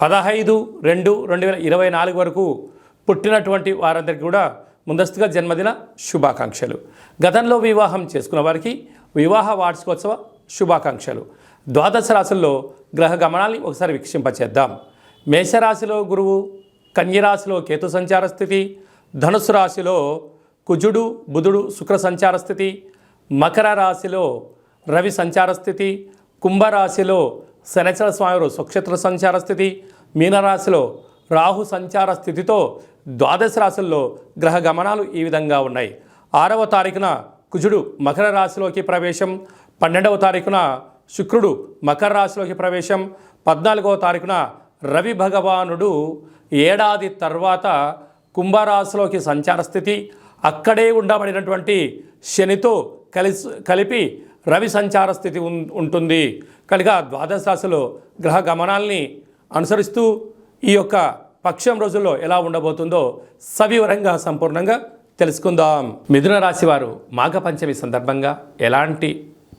పదహైదు రెండు రెండు వేల ఇరవై నాలుగు వరకు పుట్టినటువంటి వారందరికీ కూడా ముందస్తుగా జన్మదిన శుభాకాంక్షలు. గతంలో వివాహం చేసుకున్న వారికి వివాహ వార్షికోత్సవ శుభాకాంక్షలు. ద్వాదశ రాశుల్లో గ్రహ గమనాన్ని ఒకసారి వీక్షింపచేద్దాం. మేషరాశిలో గురువు కన్యరాశిలో కేతు సంచార స్థితి ధనుసు రాశిలో కుజుడు బుధుడు శుక్ర సంచార స్థితి మకర రాశిలో రవి సంచార స్థితి కుంభరాశిలో శనిచర స్వామి స్వక్షేత్ర సంచార స్థితి మీనరాశిలో రాహు సంచార స్థితితో ద్వాదశ రాశుల్లో గ్రహ గమనాలు ఈ విధంగా ఉన్నాయి. ఆరవ తారీఖున కుజుడు మకర రాశిలోకి ప్రవేశం పన్నెండవ తారీఖున శుక్రుడు మకర రాశిలోకి ప్రవేశం పద్నాలుగవ తారీఖున రవి భగవానుడు ఏడాది తర్వాత కుంభరాశిలోకి సంచార స్థితి అక్కడే ఉండబడినటువంటి శనితో కలిసి కలిపి రవి సంచార స్థితి ఉం- ఉంటుంది. కనుక ద్వాదశ రాశిలో గ్రహ గమనాల్ని అనుసరిస్తూ ఈ యొక్క పక్షం రోజుల్లో ఎలా ఉండబోతుందో సవివరంగా సంపూర్ణంగా తెలుసుకుందాం. మిథున రాశి వారు మాఘ పంచమి సందర్భంగా ఎలాంటి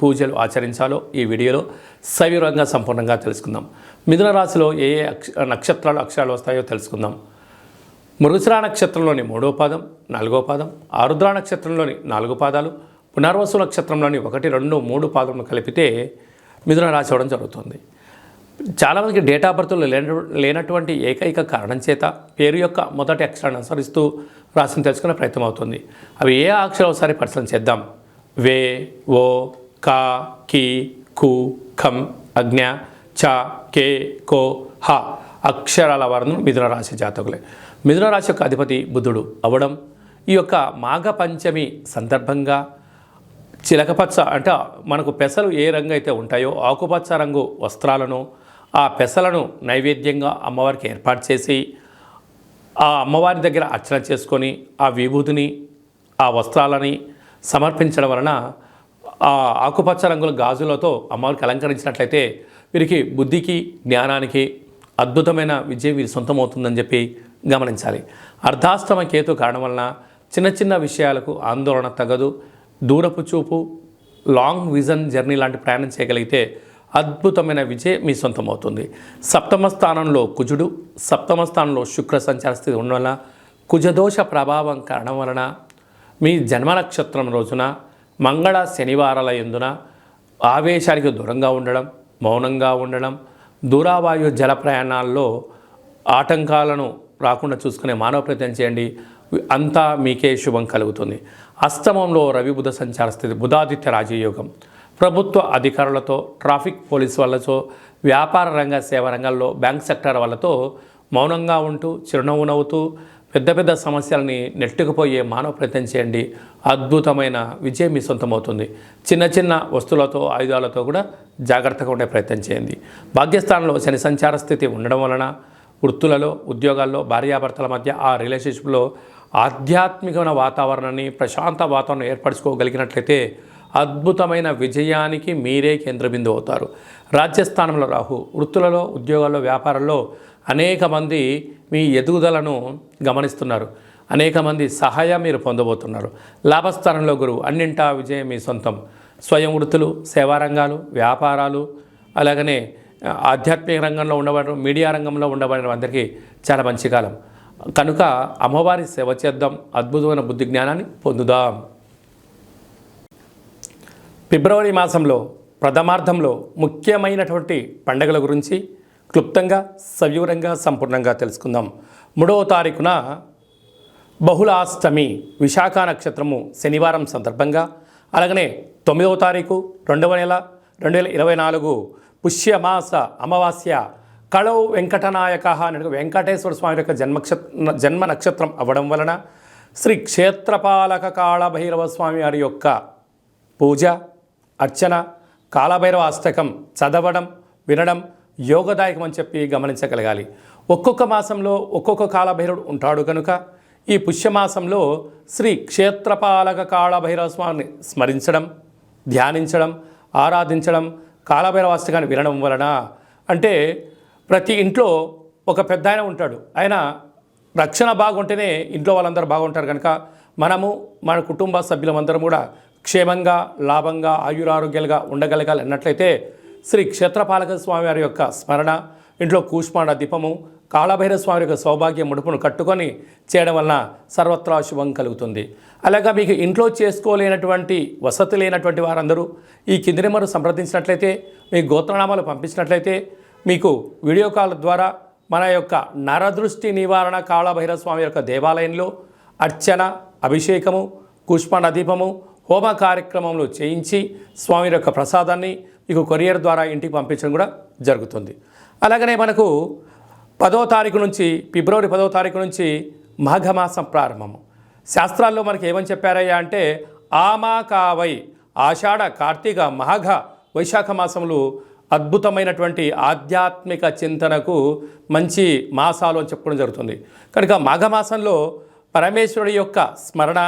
పూజలు ఆచరించాలో ఈ వీడియోలో సవివరంగా సంపూర్ణంగా తెలుసుకుందాం. మిథున రాశిలో ఏ ఏ అక్ష నక్షత్రాలు అక్షరాలు వస్తాయో తెలుసుకుందాం. మృగశిరా నక్షత్రంలోని మూడో పాదం నాలుగో పాదం ఆరుద్ర నక్షత్రంలోని నాలుగు పాదాలు పునర్వసు నక్షత్రంలోని ఒకటి రెండు మూడు పాదములు కలిపితే మిథున రాశి అవడం జరుగుతుంది. చాలామందికి డేట్ ఆఫ్ బర్త్లో లేన లేనటువంటి ఏకైక కారణం చేత పేరు యొక్క మొదటి అక్షరాన్ని అనుసరిస్తూ రాశిని తెలుసుకునే ప్రయత్నం అవుతుంది. అవి ఏ అక్షరం ఒకసారి పరిశీలన చేద్దాం. వే ఓ కా కి కు ఖం అజ్ఞ చ కే కో హ అక్షరాల వర్ణం మిథున రాశి జాతకులే. మిథున రాశి యొక్క అధిపతి బుధుడు అవ్వడం ఈ యొక్క మాఘ పంచమి సందర్భంగా చిలకపచ్చ అంటే మనకు పెసలు ఏ రంగు అయితే ఉంటాయో ఆకుపచ్చ రంగు వస్త్రాలను ఆ పెసలను నైవేద్యంగా అమ్మవారికి ఏర్పాటు చేసి ఆ అమ్మవారి దగ్గర అర్చన చేసుకొని ఆ విభూతిని ఆ వస్త్రాలని సమర్పించడం వలన ఆ ఆకుపచ్చ రంగుల గాజులతో అమ్మవారికి అలంకరించినట్లయితే వీరికి బుద్ధికి జ్ఞానానికి అద్భుతమైన విజయం వీరి సొంతమవుతుందని చెప్పి గమనించాలి. అర్ధాష్టమ కేతు కారణం వలన చిన్న చిన్న విషయాలకు ఆందోళన తగదు. దూరపు చూపు లాంగ్ విజన్ జర్నీ లాంటి ప్రయాణం చేయగలిగితే అద్భుతమైన విజయం మీ సొంతమవుతుంది. సప్తమ స్థానంలో కుజుడు సప్తమ స్థానంలో శుక్ర సంచార స్థితి ఉండడం వలన కుజదోష ప్రభావం కారణం వలన మీ జన్మ నక్షత్రం రోజున మంగళ శనివారాల ఎందున ఆవేశానికి దూరంగా ఉండడం మౌనంగా ఉండడం దూరావాయు జల ప్రయాణాల్లో ఆటంకాలను రాకుండా చూసుకునే మానవ ప్రయత్నం చేయండి. అంతా మీకే శుభం కలుగుతుంది. అష్టమంలో రవి బుధ సంచార స్థితి బుధాదిత్య రాజయోగం. ప్రభుత్వ అధికారులతో ట్రాఫిక్ పోలీస్ వాళ్ళతో వ్యాపార రంగ సేవ రంగాల్లో బ్యాంక్ సెక్టర్ వాళ్ళతో మౌనంగా ఉంటూ చిరునవ్వు నవ్వుతూ పెద్ద పెద్ద సమస్యలని నెట్టుకుపోయే మానవ ప్రయత్నం చేయండి. అద్భుతమైన విజయం మీ సొంతమవుతుంది. చిన్న చిన్న వస్తువులతో ఆయుధాలతో కూడా జాగ్రత్తగా ఉండే ప్రయత్నం చేయండి. భాగ్యస్థానంలో శని సంచార స్థితి ఉండడం వలన వృత్తులలో ఉద్యోగాల్లో భార్యాభర్తల మధ్య ఆ రిలేషన్షిప్లో ఆధ్యాత్మికమైన వాతావరణాన్ని ప్రశాంత వాతావరణం ఏర్పరచుకోగలిగినట్లయితే అద్భుతమైన విజయానికి మీరే కేంద్రబిందు అవుతారు. రాజ్యస్థానంలో రాహు వృత్తులలో ఉద్యోగాల్లో వ్యాపారంలో అనేక మంది మీ ఎదుగుదలను గమనిస్తున్నారు. అనేక మంది సహాయం మీరు పొందబోతున్నారు. లాభస్థానంలో గురువు అన్నింటా విజయం మీ సొంతం. స్వయం వృత్తులు సేవారంగాలు వ్యాపారాలు అలాగనే ఆధ్యాత్మిక రంగంలో ఉండబడిన మీడియా రంగంలో ఉండబడిన అందరికీ చాలా మంచి కాలం. కనుక అమ్మవారి సేవ చేద్దాం అద్భుతమైన బుద్ధి జ్ఞానాన్ని పొందుదాం. ఫిబ్రవరి మాసంలో ప్రథమార్థంలో ముఖ్యమైనటువంటి పండగల గురించి క్లుప్తంగా సవివరంగా సంపూర్ణంగా తెలుసుకుందాం. మూడవ తారీఖున బహుళాష్టమి విశాఖ నక్షత్రము శనివారం సందర్భంగా అలాగనే తొమ్మిదవ తారీఖు రెండవ నెల రెండు వేల ఇరవై నాలుగు పుష్యమాస అమావాస్య కళవు వెంకటనాయక అనే వెంకటేశ్వర స్వామి యొక్క జన్మక్ష జన్మ నక్షత్రం అవ్వడం వలన శ్రీ క్షేత్రపాలక కాళభైరవ స్వామి వారి యొక్క పూజ అర్చన కాలభైరవ అష్టకం చదవడం వినడం యోగదాయకం అని చెప్పి గమనించగలగాలి. ఒక్కొక్క మాసంలో ఒక్కొక్క కాలభైరవుడు ఉంటాడు కనుక ఈ పుష్యమాసంలో శ్రీ క్షేత్రపాలక కాళభైరవ స్వామిని స్మరించడం ధ్యానించడం ఆరాధించడం కాలభైరవ అష్టకాన్ని వినడం వలన అంటే ప్రతి ఇంట్లో ఒక పెద్ద ఆయన ఉంటాడు. ఆయన రక్షణ బాగుంటేనే ఇంట్లో వాళ్ళందరూ బాగుంటారు కనుక మనము మన కుటుంబ సభ్యులమందరం కూడా క్షేమంగా లాభంగా ఆయురారోగ్యాలుగా ఉండగలగాలి అన్నట్లయితే శ్రీ క్షేత్రపాలక స్వామి వారి యొక్క స్మరణ ఇంట్లో కూష్మాండ దీపము కాళభైరవ స్వామి యొక్క సౌభాగ్య ముడుపును కట్టుకొని చేయడం వలన సర్వత్రా శుభం కలుగుతుంది. అలాగా మీకు ఇంట్లో చేసుకోలేనటువంటి వసతి లేనటువంటి వారందరూ ఈ కింది నెంబరు సంప్రదించినట్లయితే మీ గోత్రనామాలు పంపించినట్లయితే మీకు వీడియో కాల్ ద్వారా మన యొక్క నరదృష్టి నివారణ కాళభైరవ స్వామి యొక్క దేవాలయంలో అర్చన అభిషేకము కూష్మాండ దీపము హోమ కార్యక్రమంలో చేయించి స్వామి యొక్క ప్రసాదాన్ని మీకు కొరియర్ ద్వారా ఇంటికి పంపించడం కూడా జరుగుతుంది. అలాగనే మనకు పదో తారీఖు నుంచి ఫిబ్రవరి పదో తారీఖు నుంచి మాఘమాసం ప్రారంభము. శాస్త్రాల్లో మనకి ఏమని చెప్పారయ్యా అంటే ఆమా కావై ఆషాఢ కార్తీక మాఘ వైశాఖ మాసములు అద్భుతమైనటువంటి ఆధ్యాత్మిక చింతనకు మంచి మాసాలు అని చెప్పడం జరుగుతుంది. కనుక మాఘమాసంలో పరమేశ్వరుడి యొక్క స్మరణ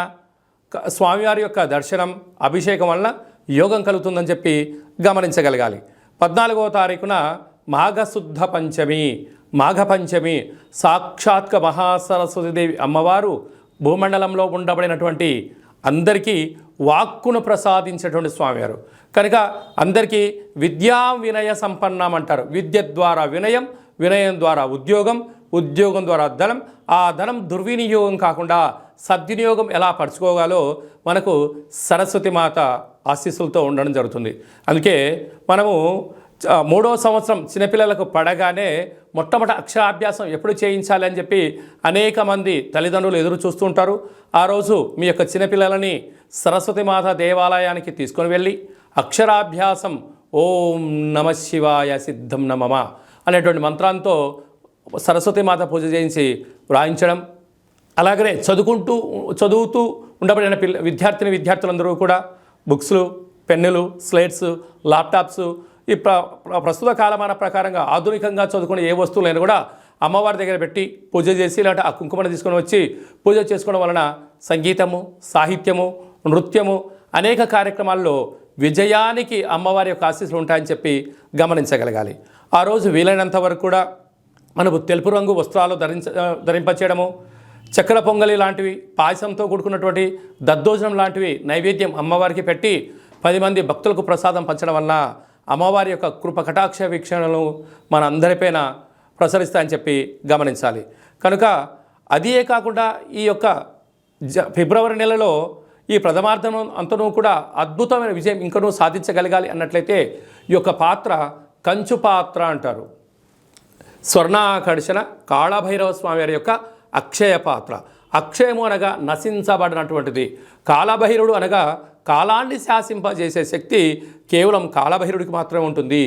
స్వామివారి యొక్క దర్శనం అభిషేకం వలన యోగం కలుగుతుందని చెప్పి గమనించగలగాలి. పద్నాలుగవ తారీఖున మాఘశుద్ధ పంచమి. మాఘపంచమి సాక్షాత్క మహాసరస్వతిదేవి అమ్మవారు భూమండలంలో ఉండబడినటువంటి అందరికీ వాక్కును ప్రసాదించేటువంటి స్వామివారు. కనుక అందరికీ విద్యా వినయ సంపన్నం అంటారు. విద్య ద్వారా వినయం వినయం ద్వారా ఉద్యోగం ఉద్యోగం ద్వారా ధనం ఆ ధనం దుర్వినియోగం కాకుండా సద్వినియోగం ఎలా పరుచుకోగాలో మనకు సరస్వతి మాత ఆశీస్సులతో ఉండడం జరుగుతుంది. అందుకే మనము మూడో సంవత్సరం చిన్నపిల్లలకు పడగానే మొట్టమొదటి అక్షరాభ్యాసం ఎప్పుడు చేయించాలి అని చెప్పి అనేక మంది తల్లిదండ్రులు ఎదురు చూస్తుంటారు ఆ రోజు మీ యొక్క చిన్నపిల్లలని సరస్వతి మాత దేవాలయానికి తీసుకొని వెళ్ళి అక్షరాభ్యాసం ఓం నమ శివాయ సిద్ధం నమమ అనేటువంటి మంత్రంతో సరస్వతి మాత పూజ చేయించి వ్రాయించడం అలాగనే చదువుకుంటూ చదువుతూ ఉండబడిన పిల్ల విద్యార్థిని విద్యార్థులందరూ కూడా బుక్స్లు పెన్నులు స్లేట్స్ ల్యాప్టాప్స్ ఈ ప్ర ప్రస్తుత కాలమాన ప్రకారంగా ఆధునికంగా చదువుకునే ఏ వస్తువులైనా కూడా అమ్మవారి దగ్గర పెట్టి పూజ చేసి లేదంటే ఆ కుంకుమను తీసుకొని వచ్చి పూజ చేసుకోవడం వలన సంగీతము సాహిత్యము నృత్యము అనేక కార్యక్రమాల్లో విజయానికి అమ్మవారి యొక్క ఆశీస్సులు ఉంటాయని చెప్పి గమనించగలగాలి. ఆ రోజు వీలైనంత వరకు కూడా మనకు తెలుపు రంగు వస్త్రాలు ధరించ ధరింపచేయడము చక్కెర పొంగలి లాంటివి పాయసంతో కూడుకున్నటువంటి దద్దోజనం లాంటివి నైవేద్యం అమ్మవారికి పెట్టి పది మంది భక్తులకు ప్రసాదం పంచడం వలన అమ్మవారి యొక్క కృప కటాక్ష వీక్షణలు మన అందరిపైన ప్రసరిస్తాయని చెప్పి గమనించాలి. కనుక అదే కాకుండా ఈ యొక్క జ ఫిబ్రవరి నెలలో ఈ ప్రథమార్థం అంతనూ కూడా అద్భుతమైన విజయం ఇంకనూ సాధించగలగాలి అన్నట్లయితే ఈ యొక్క పాత్ర కంచు పాత్ర అంటారు. స్వర్ణాకర్షణ కాళభైరవ స్వామి వారి యొక్క అక్షయ పాత్ర అక్షయము అనగా నశించబడినటువంటిది. కాలభైరుడు అనగా కాలాన్ని శాసింపజేసే శక్తి కేవలం కాలభైరుడికి మాత్రమే ఉంటుంది.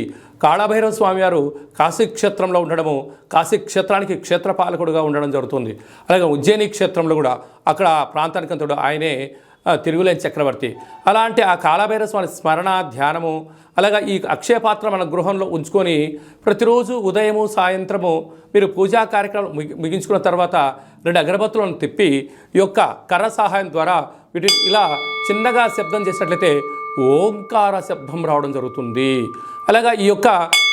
కాళభైరవ స్వామివారు కాశీక్షేత్రంలో కాశీ క్షేత్రంలో ఉండడము కాశీ క్షేత్రానికి క్షేత్రపాలకుడుగా ఉండడం జరుగుతుంది. అలాగే ఉజ్జయిని క్షేత్రంలో కూడా అక్కడ ప్రాంతానికి అంతడు ఆయనే తిరుగులేని చక్రవర్తి. అలాంటి ఆ కాళభైరవ స్వామి స్మరణ ధ్యానము అలాగా ఈ అక్షయపాత్ర మన గృహంలో ఉంచుకొని ప్రతిరోజు ఉదయము సాయంత్రము మీరు పూజా కార్యక్రమం ముగి- ముగించుకున్న తర్వాత రెండు అగరబత్తులను తిప్పి ఈ యొక్క కర్ర సహాయం ద్వారా వీటి ఇలా చిన్నగా శబ్దం చేసినట్లయితే ఓంకార శబ్దం రావడం జరుగుతుంది. అలాగా ఈ యొక్క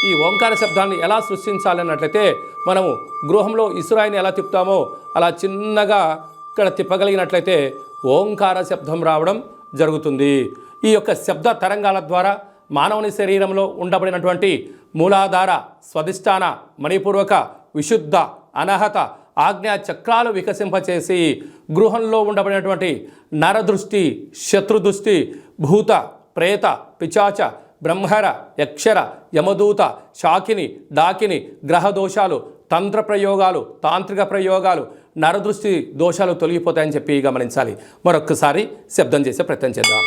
ఈ ఓంకార శబ్దాన్ని ఎలా సృష్టించాలి అన్నట్లయితే మనము గృహంలో ఇసురాయిని ఎలా తిప్పుతామో అలా చిన్నగా ఇక్కడ తిప్పగలిగినట్లయితే ఓంకార శబ్దం రావడం జరుగుతుంది. ఈ యొక్క శబ్ద తరంగాల ద్వారా మానవుని శరీరంలో ఉండబడినటువంటి మూలాధార స్వధిష్టాన మణిపూర్వక విశుద్ధ అనహత ఆజ్ఞా చక్రాలు వికసింపచేసి గృహంలో ఉండబడినటువంటి నరదృష్టి శత్రుదృష్టి భూత ప్రేత పిచాచ బ్రహ్మర యక్షర యమదూత శాకిని డాకిని గ్రహదోషాలు తంత్ర ప్రయోగాలు తాంత్రిక ప్రయోగాలు నరదృష్టి దోషాలు తొలగిపోతాయని చెప్పి గమనించాలి. మరొక్కసారి శబ్దం చేసే ప్రయత్నం చేద్దాం.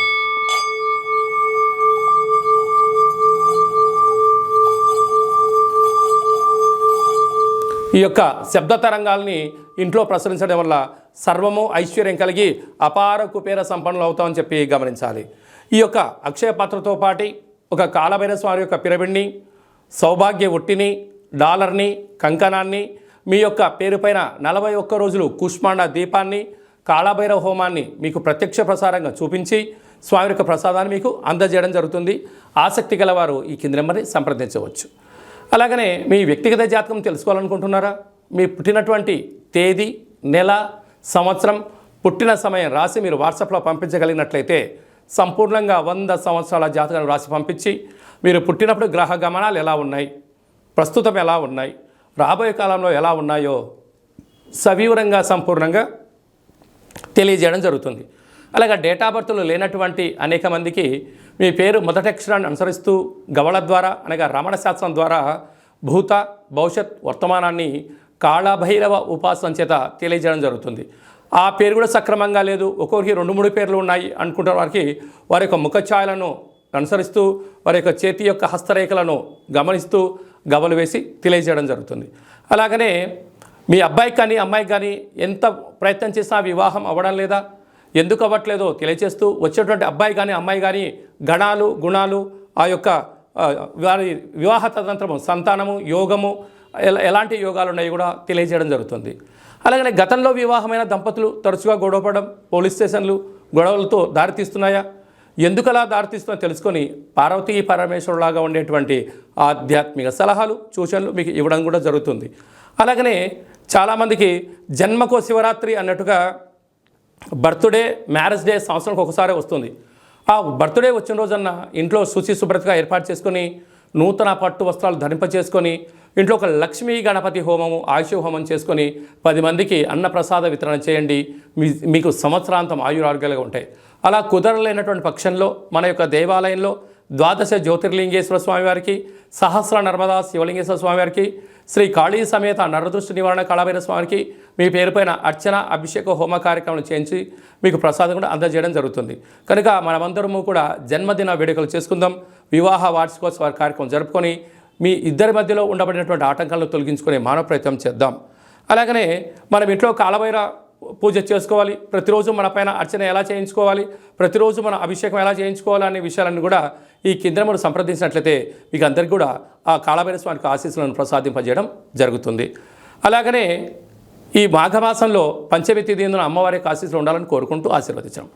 ఈ యొక్క శబ్ద తరంగాల్ని ఇంట్లో ప్రసరించడం వల్ల సర్వము ఐశ్వర్యం కలిగి అపార కుపేర సంపన్నులు అవుతామని చెప్పి గమనించాలి. ఈ యొక్క అక్షయ పాత్రతో పాటి ఒక కాలభైరస్వామి యొక్క పిరమిడ్ని సౌభాగ్య ఒట్టిని డాలర్ని కంకణాన్ని మీ యొక్క పేరుపైన నలభై ఒక్క రోజులు కుష్మాండ దీపాన్ని కాళభైరవ హోమాన్ని మీకు ప్రత్యక్ష ప్రసారంగా చూపించి స్వామి యొక్క ప్రసాదాన్ని మీకు అందజేయడం జరుగుతుంది. ఆసక్తి గలవారు ఈ కింది నెంబర్ని సంప్రదించవచ్చు. అలాగనే మీ వ్యక్తిగత జాతకం తెలుసుకోవాలనుకుంటున్నారా? మీ పుట్టినటువంటి తేదీ నెల సంవత్సరం పుట్టిన సమయం రాసి మీరు వాట్సాప్లో పంపించగలిగినట్లయితే సంపూర్ణంగా వంద సంవత్సరాల జాతకాన్ని రాసి పంపించి మీరు పుట్టినప్పుడు గ్రహ గమనాలు ఎలా ఉన్నాయి? ప్రస్తుతం ఎలా ఉన్నాయి? రాబోయే కాలంలో ఎలా ఉన్నాయో సవివరంగా సంపూర్ణంగా తెలియజేయడం జరుగుతుంది. అలాగే డేటా బర్త్లు లేనటువంటి అనేక మందికి మీ పేరు మొదటి అక్షరాన్ని అనుసరిస్తూ గవళ ద్వారా అనగా రమణ శాస్త్రం ద్వారా భూత భవిష్యత్ వర్తమానాన్ని కాళభైరవ ఉపాసన చేత తెలియజేయడం జరుగుతుంది. ఆ పేరు కూడా సక్రమంగా లేదు. ఒక్కొక్కరికి రెండు మూడు పేర్లు ఉన్నాయి అనుకుంటున్న వారికి వారి యొక్క ముఖఛాయలను అనుసరిస్తూ వారి యొక్క చేతి యొక్క హస్తరేఖలను గమనిస్తూ గవలు వేసి తెలియజేయడం జరుగుతుంది. అలాగనే మీ అబ్బాయికి కానీ అమ్మాయికి కానీ ఎంత ప్రయత్నం చేసినా వివాహం అవ్వడం లేదా? ఎందుకు అవ్వట్లేదో తెలియచేస్తూ వచ్చేటువంటి అబ్బాయి కానీ అమ్మాయి కానీ గణాలు గుణాలు ఆ యొక్క వారి వివాహ తదంత్రము సంతానము యోగము ఎలా ఎలాంటి యోగాలు ఉన్నాయి కూడా తెలియజేయడం జరుగుతుంది. అలాగనే గతంలో వివాహమైన దంపతులు తరచుగా గొడవపడడం పోలీస్ స్టేషన్లు గొడవలతో దారితీస్తున్నాయా ఎందుకలా దారితీస్తుందో తెలుసుకొని పార్వతీ పరమేశ్వరులాగా ఉండేటువంటి ఆధ్యాత్మిక సలహాలు సూచనలు మీకు ఇవ్వడం కూడా జరుగుతుంది. అలాగనే చాలామందికి జన్మకో శివరాత్రి అన్నట్టుగా బర్త్డే మ్యారేజ్ డే సంవత్సరానికి ఒకసారి వస్తుంది. ఆ బర్త్డే వచ్చిన రోజన్న ఇంట్లో శుచి శుభ్రతగా ఏర్పాటు చేసుకొని నూతన పట్టు వస్త్రాలు ధరింప చేసుకొని ఇంట్లో ఒక లక్ష్మీ గణపతి హోమము ఆయుష హోమం చేసుకొని పది మందికి అన్నప్రసాద వితరణ చేయండి. మీ మీకు సంవత్సరాంతం ఆయురారోగ్యాలుగా ఉంటాయి. అలా కుదరలేనటువంటి పక్షంలో మన యొక్క దేవాలయంలో ద్వాదశ జ్యోతిర్లింగేశ్వర స్వామివారికి సహస్ర నర్మదా శివలింగేశ్వర స్వామివారికి శ్రీ కాళీ సమేత నరదృష్టి నివారణ కళాభైర స్వామికి మీ పేరుపైన అర్చన అభిషేక హోమ కార్యక్రమం చేయించి మీకు ప్రసాదం కూడా అందజేయడం జరుగుతుంది. కనుక మనమందరము కూడా జన్మదిన వేడుకలు చేసుకుందాం. వివాహ వార్షికోత్సవ కార్యక్రమం జరుపుకొని మీ ఇద్దరి మధ్యలో ఉండబడినటువంటి ఆటంకాలను తొలగించుకునే మానవ ప్రయత్నం చేద్దాం. అలాగనే మనం ఇంట్లో కాలభైర పూజ చేసుకోవాలి. ప్రతిరోజు మన పైన అర్చన ఎలా చేయించుకోవాలి? ప్రతిరోజు మన అభిషేకం ఎలా చేయించుకోవాలి అనే విషయాలన్నీ కూడా ఈ కేంద్రమును సంప్రదించినట్లయితే మీకు అందరికీ కూడా ఆ కాళభైర స్వామికి ఆశీస్సులను ప్రసాదింపజేయడం జరుగుతుంది. అలాగనే ఈ మాఘమాసంలో పంచమి తిథిందున అమ్మవారి ఆశీస్సులు ఉండాలని కోరుకుంటూ ఆశీర్వదించాం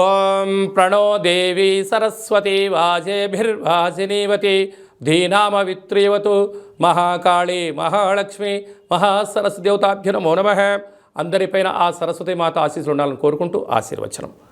ఓం ప్రణో దేవి సరస్వతి వాజేభిర్వాజినీవతి దీనామవిత్రీవతు మహాకాళి మహాలక్ష్మి మహాసరస్వతి దేవతాభ్య నమో నమ. అందరిపైన ఆ సరస్వతి మాత ఆశీస్సులు ఉండాలని కోరుకుంటూ ఆశీర్వచనం.